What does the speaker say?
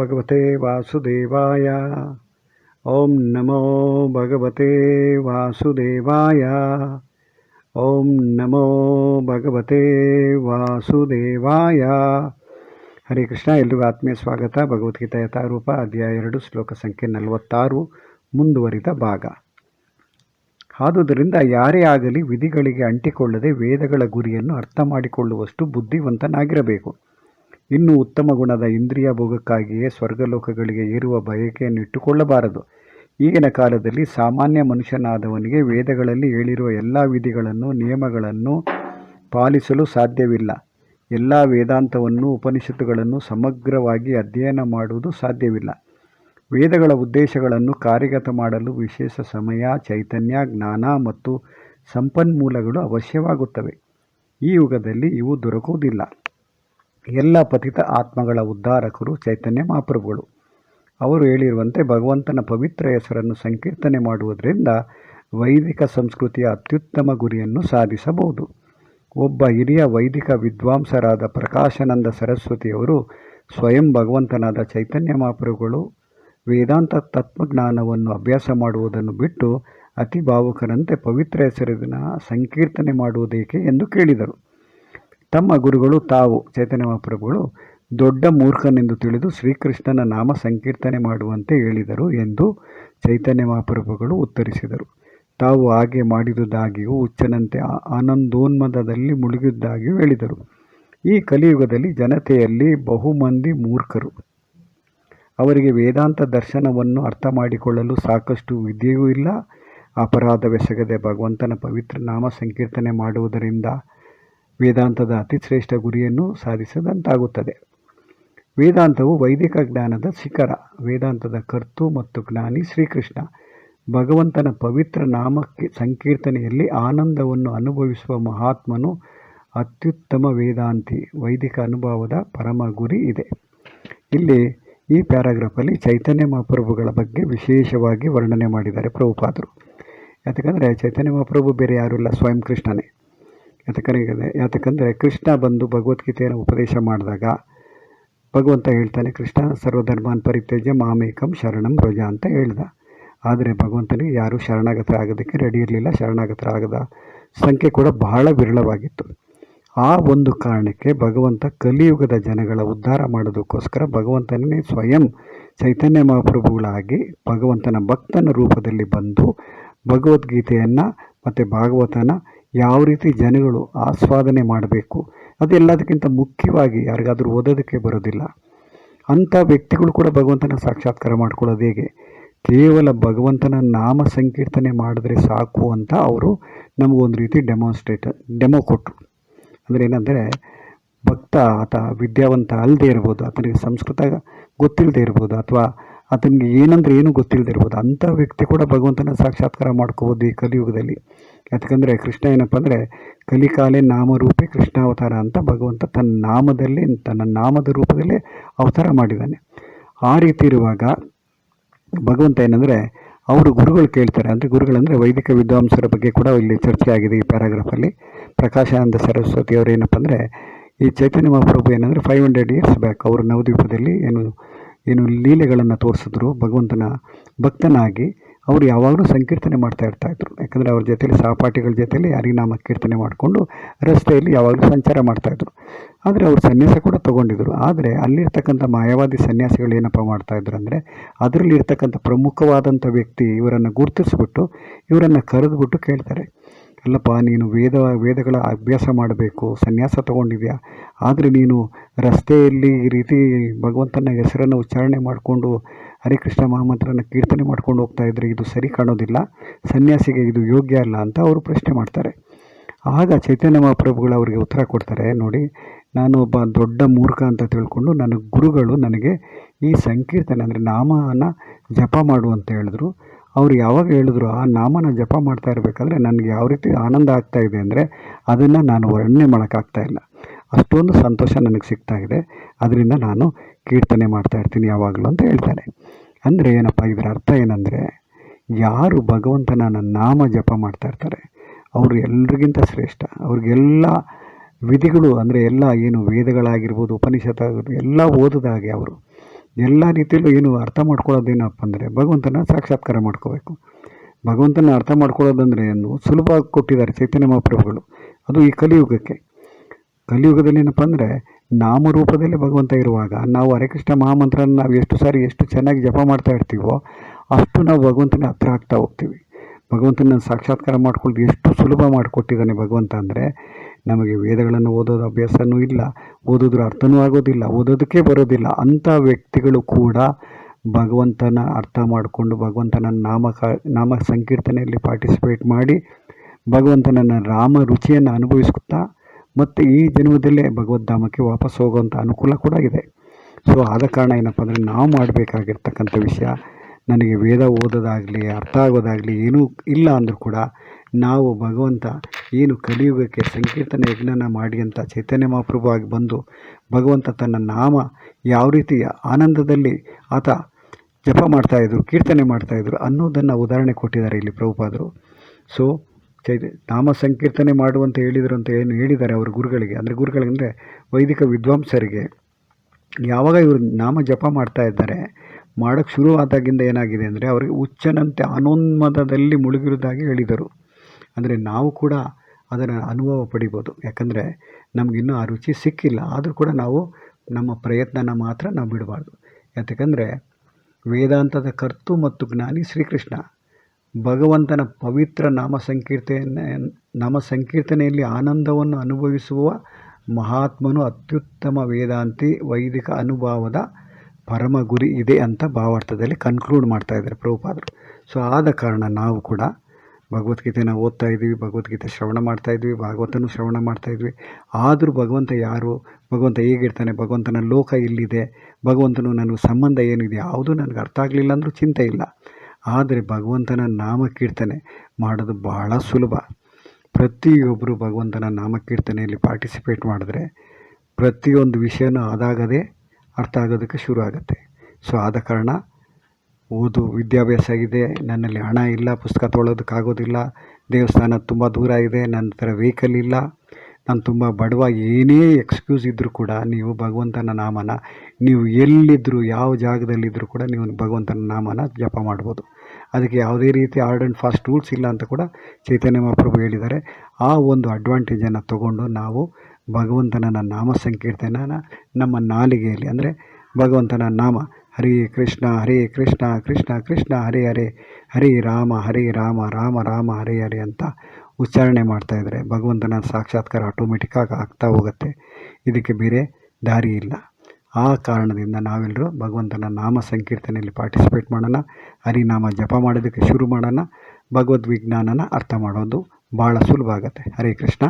ಭಗವತೆ ವಾಸುದೇವಾಯ ಓಂ ನಮೋ ಭಗವತೆ ವಾಸುದೇವಾಯ ಓಂ ನಮೋ ಭಗವತೆ ವಾಸುದೇವಾಯ ಹರೇ ಕೃಷ್ಣ ಎಲ್ರಿಗೂ ಆತ್ಮೀಯ ಸ್ವಾಗತ. ಭಗವದ್ಗೀತೆಯ ತಾರೂಪ ಅಧ್ಯಾಯ ಎರಡು, ಶ್ಲೋಕ ಸಂಖ್ಯೆ ನಲವತ್ತಾರು, ಮುಂದುವರಿದ ಭಾಗ. ಆದುದರಿಂದ ಯಾರೇ ಆಗಲಿ ವಿಧಿಗಳಿಗೆ ಅಂಟಿಕೊಳ್ಳದೆ ವೇದಗಳ ಗುರಿಯನ್ನು ಅರ್ಥ ಮಾಡಿಕೊಳ್ಳುವಷ್ಟು ಬುದ್ಧಿವಂತನಾಗಿರಬೇಕು. ಇನ್ನು ಉತ್ತಮ ಗುಣದ ಇಂದ್ರಿಯ ಭೋಗಕ್ಕಾಗಿಯೇ ಸ್ವರ್ಗಲೋಕಗಳಿಗೆ ಏರುವ ಬಯಕೆಯನ್ನು ಇಟ್ಟುಕೊಳ್ಳಬಾರದು. ಈಗಿನ ಕಾಲದಲ್ಲಿ ಸಾಮಾನ್ಯ ಮನುಷ್ಯನಾದವನಿಗೆ ವೇದಗಳಲ್ಲಿ ಹೇಳಿರುವ ಎಲ್ಲ ವಿಧಿಗಳನ್ನು, ನಿಯಮಗಳನ್ನು ಪಾಲಿಸಲು ಸಾಧ್ಯವಿಲ್ಲ. ಎಲ್ಲ ವೇದಾಂತವನ್ನು ಉಪನಿಷತ್ತುಗಳನ್ನು ಸಮಗ್ರವಾಗಿ ಅಧ್ಯಯನ ಮಾಡುವುದು ಸಾಧ್ಯವಿಲ್ಲ. ವೇದಗಳ ಉದ್ದೇಶಗಳನ್ನು ಕಾರ್ಯಗತ ಮಾಡಲು ವಿಶೇಷ ಸಮಯ, ಚೈತನ್ಯ, ಜ್ಞಾನ ಮತ್ತು ಸಂಪನ್ಮೂಲಗಳು ಅವಶ್ಯವಾಗುತ್ತವೆ. ಈ ಯುಗದಲ್ಲಿ ಇವು ದೊರಕುವುದಿಲ್ಲ. ಎಲ್ಲ ಪತಿತ ಆತ್ಮಗಳ ಉದ್ಧಾರಕರು ಚೈತನ್ಯ ಮಹಾಪ್ರಭುಗಳು. ಅವರು ಹೇಳಿರುವಂತೆ ಭಗವಂತನ ಪವಿತ್ರ ಹೆಸರನ್ನು ಸಂಕೀರ್ತನೆ ಮಾಡುವುದರಿಂದ ವೈದಿಕ ಸಂಸ್ಕೃತಿಯ ಅತ್ಯುತ್ತಮ ಗುರಿಯನ್ನು ಸಾಧಿಸಬಹುದು. ಒಬ್ಬ ಹಿರಿಯ ವೈದಿಕ ವಿದ್ವಾಂಸರಾದ ಪ್ರಕಾಶಾನಂದ ಸರಸ್ವತಿಯವರು ಸ್ವಯಂ ಭಗವಂತನಾದ ಚೈತನ್ಯ ಮಹಾಪ್ರಭುಗಳು ವೇದಾಂತ ತತ್ವಜ್ಞಾನವನ್ನು ಅಭ್ಯಾಸ ಮಾಡುವುದನ್ನು ಬಿಟ್ಟು ಅತಿ ಭಾವುಕರಂತೆ ಪವಿತ್ರ ಹೆಸರಿನ ಸಂಕೀರ್ತನೆ ಮಾಡುವುದೇಕೆ ಎಂದು ಕೇಳಿದರು. ತಮ್ಮ ಗುರುಗಳು ತಾವು, ಚೈತನ್ಯ ಮಹಾಪ್ರಭುಗಳು, ದೊಡ್ಡ ಮೂರ್ಖನೆಂದು ತಿಳಿದು ಶ್ರೀಕೃಷ್ಣನ ನಾಮ ಸಂಕೀರ್ತನೆ ಮಾಡುವಂತೆ ಹೇಳಿದರು ಎಂದು ಚೈತನ್ಯ ಮಹಾಪ್ರಭುಗಳು ಉತ್ತರಿಸಿದರು. ತಾವು ಹಾಗೆ ಮಾಡಿದುದಾಗಿಯೂ ಹುಚ್ಚನಂತೆ ಆನಂದೋನ್ಮದದಲ್ಲಿ ಮುಳುಗಿದ್ದಾಗಿಯೂ ಹೇಳಿದರು. ಈ ಕಲಿಯುಗದಲ್ಲಿ ಜನತೆಯಲ್ಲಿ ಬಹುಮಂದಿ ಮೂರ್ಖರು. ಅವರಿಗೆ ವೇದಾಂತ ದರ್ಶನವನ್ನು ಅರ್ಥ ಮಾಡಿಕೊಳ್ಳಲು ಸಾಕಷ್ಟು ವಿದ್ಯೆಯೂ ಇಲ್ಲ. ಅಪರಾಧವೆಸಗದೆ ಭಗವಂತನ ಪವಿತ್ರ ನಾಮ ಸಂಕೀರ್ತನೆ ಮಾಡುವುದರಿಂದ ವೇದಾಂತದ ಅತಿಶ್ರೇಷ್ಠ ಗುರಿಯನ್ನು ಸಾಧಿಸಿದಂತಾಗುತ್ತದೆ. ವೇದಾಂತವು ವೈದಿಕ ಜ್ಞಾನದ ಶಿಖರ, ವೇದಾಂತದ ಕರ್ತು ಮತ್ತು ಜ್ಞಾನಿ ಶ್ರೀಕೃಷ್ಣ. ಭಗವಂತನ ಪವಿತ್ರ ನಾಮಕ್ಕೆ ಸಂಕೀರ್ತನೆಯಲ್ಲಿ ಆನಂದವನ್ನು ಅನುಭವಿಸುವ ಮಹಾತ್ಮನು ಅತ್ಯುತ್ತಮ ವೇದಾಂತಿ, ವೈದಿಕ ಅನುಭವದ ಪರಮ ಗುರಿ ಇದೆ. ಇಲ್ಲಿ ಈ ಪ್ಯಾರಾಗ್ರಾಫಲ್ಲಿ ಚೈತನ್ಯ ಮಹಾಪ್ರಭುಗಳ ಬಗ್ಗೆ ವಿಶೇಷವಾಗಿ ವರ್ಣನೆ ಮಾಡಿದ್ದಾರೆ ಪ್ರಭುಪಾದರು. ಯಾಕಂದರೆ ಚೈತನ್ಯ ಮಹಾಪ್ರಭು ಬೇರೆ ಯಾರೂ ಇಲ್ಲ, ಸ್ವಯಂ ಕೃಷ್ಣನೇ. ಯಾತಕ್ಕಂದರೆ ಯಾತಕ್ಕಂದರೆ ಕೃಷ್ಣ ಬಂದು ಭಗವದ್ಗೀತೆಯನ್ನು ಉಪದೇಶ ಮಾಡಿದಾಗ ಭಗವಂತ ಹೇಳ್ತಾನೆ, ಕೃಷ್ಣ ಸರ್ವಧರ್ಮಾನ್ ಪರಿತ್ಯಜ್ಯ ಮಾಮೇಕಂ ಶರಣಂ ರಜ ಅಂತ ಹೇಳ್ದ. ಆದರೆ ಭಗವಂತನಿಗೆ ಯಾರೂ ಶರಣಾಗತರಾಗೋದಕ್ಕೆ ರೆಡಿ ಇರಲಿಲ್ಲ ಶರಣಾಗತರಾಗದ ಸಂಖ್ಯೆ ಕೂಡ ಬಹಳ ವಿರಳವಾಗಿತ್ತು. ಆ ಒಂದು ಕಾರಣಕ್ಕೆ ಭಗವಂತ ಕಲಿಯುಗದ ಜನಗಳ ಉದ್ಧಾರ ಮಾಡೋದಕ್ಕೋಸ್ಕರ ಭಗವಂತನೇ ಸ್ವಯಂ ಚೈತನ್ಯ ಮಹಾಪ್ರಭುಗಳಾಗಿ ಭಗವಂತನ ಭಕ್ತನ ರೂಪದಲ್ಲಿ ಬಂದು ಭಗವದ್ಗೀತೆಯನ್ನು ಮತ್ತು ಭಾಗವತನ ಯಾವ ರೀತಿ ಜನಗಳು ಆಸ್ವಾದನೆ ಮಾಡಬೇಕು? ಅದೆಲ್ಲದಕ್ಕಿಂತ ಮುಖ್ಯವಾಗಿ ಯಾರಿಗಾದರೂ ಓದೋದಕ್ಕೆ ಬರೋದಿಲ್ಲ. ಅಂಥ ವ್ಯಕ್ತಿಗಳು ಕೂಡ ಭಗವಂತನ ಸಾಕ್ಷಾತ್ಕಾರ ಮಾಡ್ಕೊಳ್ಳೋದು ಹೇಗೆ? ಕೇವಲ ಭಗವಂತನ ನಾಮ ಸಂಕೀರ್ತನೆ ಮಾಡಿದ್ರೆ ಸಾಕು ಅಂತ ಅವರು ನಮಗೊಂದು ರೀತಿ ಡೆಮಾನ್ಸ್ಟ್ರೇಟ್ ಡೆಮೋ ಕೊಟ್ಟರು ಅಂದರೆ ಏನಂದರೆ, ಭಕ್ತ ಆತ ವಿದ್ಯಾವಂತ ಅಲ್ಲದೆ ಇರ್ಬೋದು, ಆತನಿಗೆ ಸಂಸ್ಕೃತ ಗೊತ್ತಿಲ್ಲದೆ ಇರ್ಬೋದು, ಅಥವಾ ಆತನಿಗೆ ಏನಂದ್ರೆ ಏನು ಗೊತ್ತಿಲ್ಲದಿರ್ಬೋದು ಅಂಥ ವ್ಯಕ್ತಿ ಕೂಡ ಭಗವಂತನ ಸಾಕ್ಷಾತ್ಕಾರ ಮಾಡ್ಕೋಬೋದು ಈ ಕಲಿಯುಗದಲ್ಲಿ. ಯಾಕಂದರೆ ಕೃಷ್ಣ ಏನಪ್ಪ ಅಂದರೆ, ಕಲಿಕಾಲೆ ನಾಮರೂಪೇ ಕೃಷ್ಣಾವತಾರ ಅಂತ ಭಗವಂತ ತನ್ನ ನಾಮದಲ್ಲಿ, ತನ್ನ ನಾಮದ ರೂಪದಲ್ಲೇ ಅವತಾರ ಮಾಡಿದ್ದಾನೆ. ಆ ರೀತಿ ಇರುವಾಗ ಭಗವಂತ ಏನಂದರೆ, ಅವರು ಗುರುಗಳು ಕೇಳ್ತಾರೆ. ಅಂದರೆ ಗುರುಗಳಂದರೆ ವೈದಿಕ ವಿದ್ವಾಂಸರ ಬಗ್ಗೆ ಕೂಡ ಇಲ್ಲಿ ಚರ್ಚೆ ಆಗಿದೆ ಈ ಪ್ಯಾರಾಗ್ರಾಫಲ್ಲಿ ಪ್ರಕಾಶಾನಂದ ಸರಸ್ವತಿ ಅವರು ಏನಪ್ಪ ಅಂದರೆ, ಈ ಚೈತನ್ಯ ಮಹಾಪ್ರಭು ಏನಂದರೆ ಫೈವ್ ಹಂಡ್ರೆಡ್ ಇಯರ್ಸ್ ಬ್ಯಾಕ್ ಅವರು ನವದ್ವೀಪದಲ್ಲಿ ಏನು ಏನು ಲೀಲೆಗಳನ್ನು ತೋರಿಸಿದ್ರು ಭಗವಂತನ ಭಕ್ತನಾಗಿ, ಅವರು ಯಾವಾಗಲೂ ಸಂಕೀರ್ತನೆ ಮಾಡ್ತಾ ಇರ್ತಾಯಿದ್ರು ಯಾಕಂದರೆ ಅವ್ರ ಜೊತೆಲಿ ಸಹಪಾಠಿಗಳ ಜೊತೆಲಿ ಹರಿನಾಮ ಕೀರ್ತನೆ ಮಾಡಿಕೊಂಡು ರಸ್ತೆಯಲ್ಲಿ ಯಾವಾಗಲೂ ಸಂಚಾರ ಮಾಡ್ತಾಯಿದ್ರು ಆದರೆ ಅವರು ಸನ್ಯಾಸ ಕೂಡ ತೊಗೊಂಡಿದ್ರು. ಆದರೆ ಅಲ್ಲಿರ್ತಕ್ಕಂಥ ಮಾಯಾವಾದಿ ಸನ್ಯಾಸಿಗಳು ಏನಪ್ಪ ಮಾಡ್ತಾಯಿದ್ರು ಅಂದರೆ ಅದರಲ್ಲಿ ಇರ್ತಕ್ಕಂಥ ಪ್ರಮುಖವಾದಂಥ ವ್ಯಕ್ತಿ ಇವರನ್ನು ಗುರುತಿಸ್ಬಿಟ್ಟು, ಇವರನ್ನು ಕರೆದುಬಿಟ್ಟು ಕೇಳ್ತಾರೆ. ಅಲ್ಲಪ್ಪ, ನೀನು ವೇದ, ವೇದಗಳ ಅಭ್ಯಾಸ ಮಾಡಬೇಕು, ಸನ್ಯಾಸ ತೊಗೊಂಡಿದ್ಯಾ? ಆದರೆ ನೀನು ರಸ್ತೆಯಲ್ಲಿ ಈ ರೀತಿ ಭಗವಂತನ ಹೆಸರನ್ನು ಉಚ್ಚಾರಣೆ ಮಾಡಿಕೊಂಡು ಹರಿಕೃಷ್ಣ ಮಹಾಮಂತ್ರನ ಕೀರ್ತನೆ ಮಾಡ್ಕೊಂಡು ಹೋಗ್ತಾ ಇದ್ದರೆ ಇದು ಸರಿ ಕಾಣೋದಿಲ್ಲ, ಸನ್ಯಾಸಿಗೆ ಇದು ಯೋಗ್ಯ ಅಲ್ಲ ಅಂತ ಅವರು ಪ್ರಶ್ನೆ ಮಾಡ್ತಾರೆ. ಆಗ ಚೈತನ್ಯ ಮಹಾಪ್ರಭುಗಳು ಅವರಿಗೆ ಉತ್ತರ ಕೊಡ್ತಾರೆ, ನೋಡಿ, ನಾನು ಒಬ್ಬ ದೊಡ್ಡ ಮೂರ್ಖ ಅಂತ ತಿಳ್ಕೊಂಡು ನನ್ನ ಗುರುಗಳು ನನಗೆ ಈ ಸಂಕೀರ್ತನೆ ಅಂದರೆ ನಾಮನ ಜಪ ಮಾಡು ಅಂತ ಹೇಳಿದ್ರು. ಅವ್ರು ಯಾವಾಗ ಹೇಳಿದ್ರು, ಆ ನಾಮನ ಜಪ ಮಾಡ್ತಾ ಇರಬೇಕಾದ್ರೆ ನನಗೆ ಯಾವ ರೀತಿ ಆನಂದ ಆಗ್ತಾ ಇದೆ ಅಂದರೆ ಅದನ್ನು ನಾನು ವರ್ಣನೆ ಮಾಡೋಕ್ಕಾಗ್ತಾ ಇಲ್ಲ. ಅಷ್ಟೊಂದು ಸಂತೋಷ ನನಗೆ ಸಿಗ್ತಾ ಇದೆ. ಅದರಿಂದ ನಾನು ಕೀರ್ತನೆ ಮಾಡ್ತಾ ಇರ್ತೀನಿ ಯಾವಾಗಲೂ ಅಂತ ಹೇಳ್ತಾರೆ. ಅಂದರೆ ಏನಪ್ಪ, ಇದರ ಅರ್ಥ ಏನಂದರೆ ಯಾರು ಭಗವಂತನ ನಾಮ ಜಪ ಮಾಡ್ತಾ ಇರ್ತಾರೆ, ಅವರು ಎಲ್ರಿಗಿಂತ ಶ್ರೇಷ್ಠ. ಅವ್ರಿಗೆಲ್ಲ ವಿಧಿಗಳು ಅಂದರೆ ಎಲ್ಲ ಏನು ವೇದಗಳಾಗಿರ್ಬೋದು ಉಪನಿಷತ್ ಎಲ್ಲ ಓದಿದಾಗೆ ಅವರು. ಎಲ್ಲ ರೀತಿಯಲ್ಲೂ ಏನು ಅರ್ಥ ಮಾಡ್ಕೊಳ್ಳೋದೇನಪ್ಪ ಅಂದರೆ ಭಗವಂತನ ಸಾಕ್ಷಾತ್ಕಾರ ಮಾಡ್ಕೋಬೇಕು. ಭಗವಂತನ ಅರ್ಥ ಮಾಡ್ಕೊಳ್ಳೋದಂದರೆ ಏನು? ಸುಲಭವಾಗಿ ಕೊಟ್ಟಿದ್ದಾರೆ ಚೈತನ್ಯ ಮಹಾಪ್ರಭುಗಳು. ಅದು ಈ ಕಲಿಯುಗಕ್ಕೆ. ಕಲಿಯುಗದಲ್ಲಿ ಏನಪ್ಪ ಅಂದರೆ ನಾಮರೂಪದಲ್ಲಿ ಭಗವಂತ ಇರುವಾಗ ನಾವು ಹರೇಕೃಷ್ಣ ಮಹಾಮಂತ್ರನ ನಾವು ಎಷ್ಟು ಸಾರಿ ಎಷ್ಟು ಚೆನ್ನಾಗಿ ಜಪ ಮಾಡ್ತಾ ಇರ್ತೀವೋ ಅಷ್ಟು ನಾವು ಭಗವಂತನ ಹತ್ರ ಆಗ್ತಾ ಹೋಗ್ತೀವಿ. ಭಗವಂತನ ಸಾಕ್ಷಾತ್ಕಾರ ಮಾಡ್ಕೊಳ್ಳೋದು ಎಷ್ಟು ಸುಲಭ ಮಾಡಿಕೊಟ್ಟಿದ್ದಾನೆ ಭಗವಂತ ಅಂದರೆ ನಮಗೆ ವೇದಗಳನ್ನು ಓದೋದು ಅಭ್ಯಾಸನೂ ಇಲ್ಲ, ಓದೋದ್ರ ಅರ್ಥನೂ ಆಗೋದಿಲ್ಲ, ಓದೋದಕ್ಕೆ ಬರೋದಿಲ್ಲ. ಅಂಥ ವ್ಯಕ್ತಿಗಳು ಕೂಡ ಭಗವಂತನ ಅರ್ಥ ಮಾಡಿಕೊಂಡು ಭಗವಂತನ ನಾಮ ನಾಮ ಸಂಕೀರ್ತನೆಯಲ್ಲಿ ಪಾರ್ಟಿಸಿಪೇಟ್ ಮಾಡಿ ಭಗವಂತನನ್ನು ರಾಮ ರುಚಿಯನ್ನು ಅನುಭವಿಸುತ್ತಾ ಮತ್ತು ಈ ಜನ್ಮದಲ್ಲೇ ಭಗವದ್ಧಾಮಕ್ಕೆ ವಾಪಸ್ ಹೋಗುವಂಥ ಅನುಕೂಲ ಕೂಡ ಇದೆ. ಸೊ ಆದ ಕಾರಣ ಏನಪ್ಪ ಅಂದರೆ ನಾವು ಮಾಡಬೇಕಾಗಿರ್ತಕ್ಕಂಥ ವಿಷಯ ನನಗೆ ವೇದ ಓದೋದಾಗಲಿ, ಅರ್ಥ ಆಗೋದಾಗಲಿ ಏನೂ ಇಲ್ಲ ಅಂದರೂ ಕೂಡ ನಾವು ಭಗವಂತ ಏನು ಕಲಿಯುಗಕ್ಕೆ ಸಂಕೀರ್ತನ ಯಜ್ಞನ ಮಾಡಿ ಅಂತ ಚೈತನ್ಯ ಮಹಾಪ್ರಭು ಆಗಿ ಬಂದು ಭಗವಂತ ತನ್ನ ನಾಮ ಯಾವ ರೀತಿ ಆನಂದದಲ್ಲಿ ಆತ ಜಪ ಮಾಡ್ತಾಯಿದ್ರು ಕೀರ್ತನೆ ಮಾಡ್ತಾಯಿದ್ರು ಅನ್ನೋದನ್ನು ಉದಾಹರಣೆ ಕೊಟ್ಟಿದ್ದಾರೆ ಇಲ್ಲಿ ಪ್ರಭುಪಾದರು. ಸೊ ಚೈ ನಾಮ ಸಂಕೀರ್ತನೆ ಮಾಡುವಂತ ಹೇಳಿದರು ಅಂತ ಏನು ಹೇಳಿದ್ದಾರೆ ಅವರು ಗುರುಗಳಿಗೆ, ಅಂದರೆ ಗುರುಗಳಿಗೆಂದರೆ ವೈದಿಕ ವಿದ್ವಾಂಸರಿಗೆ. ಯಾವಾಗ ಇವರು ನಾಮ ಜಪ ಮಾಡ್ತಾ ಇದ್ದಾರೆ ಮಾಡೋಕ್ಕೆ ಶುರುವಾದಾಗಿಂದ ಏನಾಗಿದೆ ಅಂದರೆ ಅವರಿಗೆ ಹುಚ್ಚನಂತೆ ಅನೋನ್ಮದದಲ್ಲಿ ಮುಳುಗಿರುವುದಾಗಿ ಹೇಳಿದರು. ಅಂದರೆ ನಾವು ಕೂಡ ಅದರ ಅನುಭವ ಪಡಿಬೋದು. ಯಾಕಂದರೆ ನಮಗಿನ್ನೂ ಆ ರುಚಿ ಸಿಕ್ಕಿಲ್ಲ. ಆದರೂ ಕೂಡ ನಾವು ನಮ್ಮ ಪ್ರಯತ್ನನ ಮಾತ್ರ ನಾವು ಬಿಡಬಾರ್ದು. ಯಾಕಂದರೆ ವೇದಾಂತದ ಕರ್ತು ಮತ್ತು ಜ್ಞಾನಿ ಶ್ರೀಕೃಷ್ಣ ಭಗವಂತನ ಪವಿತ್ರ ನಾಮ ಸಂಕೀರ್ತನೆ ನಾಮ ಸಂಕೀರ್ತನೆಯಲ್ಲಿ ಆನಂದವನ್ನು ಅನುಭವಿಸುವ ಮಹಾತ್ಮನು ಅತ್ಯುತ್ತಮ ವೇದಾಂತಿ ವೈದಿಕ ಅನುಭವದ ಪರಮ ಗುರಿ ಇದೆ ಅಂತ ಭಾವಾರ್ಥದಲ್ಲಿ ಕನ್ಕ್ಲೂಡ್ ಮಾಡ್ತಾ ಇದ್ದಾರೆ ಪ್ರಭುಪಾದರು. ಸೊ ಆದ ಕಾರಣ ನಾವು ಕೂಡ ಭಗವದ್ಗೀತೆನ ಓದ್ತಾ ಇದ್ವಿ, ಭಗವದ್ಗೀತೆ ಶ್ರವಣ ಮಾಡ್ತಾ ಇದ್ವಿ, ಭಾಗವತನೂ ಶ್ರವಣ ಮಾಡ್ತಾ ಇದ್ವಿ. ಆದರೂ ಭಗವಂತ ಯಾರು? ಭಗವಂತ ಹೇಗಿರ್ತಾನೆ? ಭಗವಂತನ ಲೋಕ ಎಲ್ಲಿದೆ? ಭಗವಂತನು ನನಗೆ ಸಂಬಂಧ ಏನಿದೆ? ಯಾವುದೂ ನನಗೆ ಅರ್ಥ ಆಗಲಿಲ್ಲ ಅಂದರೂ ಚಿಂತೆ ಇಲ್ಲ. ಆದರೆ ಭಗವಂತನ ನಾಮ ಕೀರ್ತನೆ ಮಾಡೋದು ಬಹಳ ಸುಲಭ. ಪ್ರತಿಯೊಬ್ಬರು ಭಗವಂತನ ನಾಮ ಕೀರ್ತನೆಯಲ್ಲಿ ಪಾರ್ಟಿಸಿಪೇಟ್ ಮಾಡಿದ್ರೆ ಪ್ರತಿಯೊಂದು ವಿಷಯನೂ ಅದಾಗದೇ ಅರ್ಥ ಆಗೋದಕ್ಕೆ ಶುರು ಆಗುತ್ತೆ ಸೊ ಆದ ಕಾರಣ ಓದು ವಿದ್ಯಾಭ್ಯಾಸ ಇದೆ ನನ್ನಲ್ಲಿ ಹಣ ಇಲ್ಲ, ಪುಸ್ತಕ ತೊಗೊಳೋದಕ್ಕಾಗೋದಿಲ್ಲ. ದೇವಸ್ಥಾನ ತುಂಬ ದೂರ ಇದೆ ನನ್ನ ಹತ್ರ ವೆಹಿಕಲ್ ಇಲ್ಲ. ನಾನು ತುಂಬ ಬಡವ ಏನೇ ಎಕ್ಸ್ಕ್ಯೂಸ್ ಇದ್ದರೂ ಕೂಡ ನೀವು ಭಗವಂತನ ನಾಮನ, ನೀವು ಎಲ್ಲಿದ್ದರೂ ಯಾವ ಜಾಗದಲ್ಲಿದ್ದರೂ ಕೂಡ ನೀವು ಭಗವಂತನ ನಾಮನ ಜಪ ಮಾಡ್ಬೋದು. ಅದಕ್ಕೆ ಯಾವುದೇ ರೀತಿ ಹಾರ್ಡ್ ಆ್ಯಂಡ್ ಫಾಸ್ಟ್ ರೂಲ್ಸ್ ಇಲ್ಲ ಅಂತ ಕೂಡ ಚೈತನ್ಯ ಮಹಾಪ್ರಭು ಹೇಳಿದ್ದಾರೆ. ಆ ಒಂದು ಅಡ್ವಾಂಟೇಜನ್ನು ತಗೊಂಡು ನಾವು ಭಗವಂತನ ನಾಮ ಸಂಕೀರ್ತನನ ನಮ್ಮ ನಾಲಿಗೆಯಲ್ಲಿ, ಅಂದರೆ ಭಗವಂತನ ನಾಮ ಹರೇ ಕೃಷ್ಣ ಹರೇ ಕೃಷ್ಣ ಕೃಷ್ಣ ಕೃಷ್ಣ, ಹರೇ ಹರೇ ಹರೇ ರಾಮ ಹರೇ ರಾಮ ರಾಮ ರಾಮ, ಹರೇ ಹರೇ ಅಂತ ಉಚ್ಚಾರಣೆ ಮಾಡ್ತಾಯಿದ್ರೆ ಭಗವಂತನ ಸಾಕ್ಷಾತ್ಕಾರ ಆಟೋಮೆಟಿಕ್ಕಾಗಿ ಆಗ್ತಾ ಹೋಗುತ್ತೆ. ಇದಕ್ಕೆ ಬೇರೆ ದಾರಿ ಇಲ್ಲ. ಆ ಕಾರಣದಿಂದ ನಾವೆಲ್ಲರೂ ಭಗವಂತನ ನಾಮ ಸಂಕೀರ್ತನೆಯಲ್ಲಿ ಪಾರ್ಟಿಸಿಪೇಟ್ ಮಾಡೋಣ, ಹರಿನಾಮ ಜಪ ಮಾಡೋದಕ್ಕೆ ಶುರು ಮಾಡೋಣ ಭಗವದ್ ವಿಜ್ಞಾನನ ಅರ್ಥ ಮಾಡೋದು ಭಾಳ ಸುಲಭ ಆಗುತ್ತೆ. ಹರೇ ಕೃಷ್ಣ.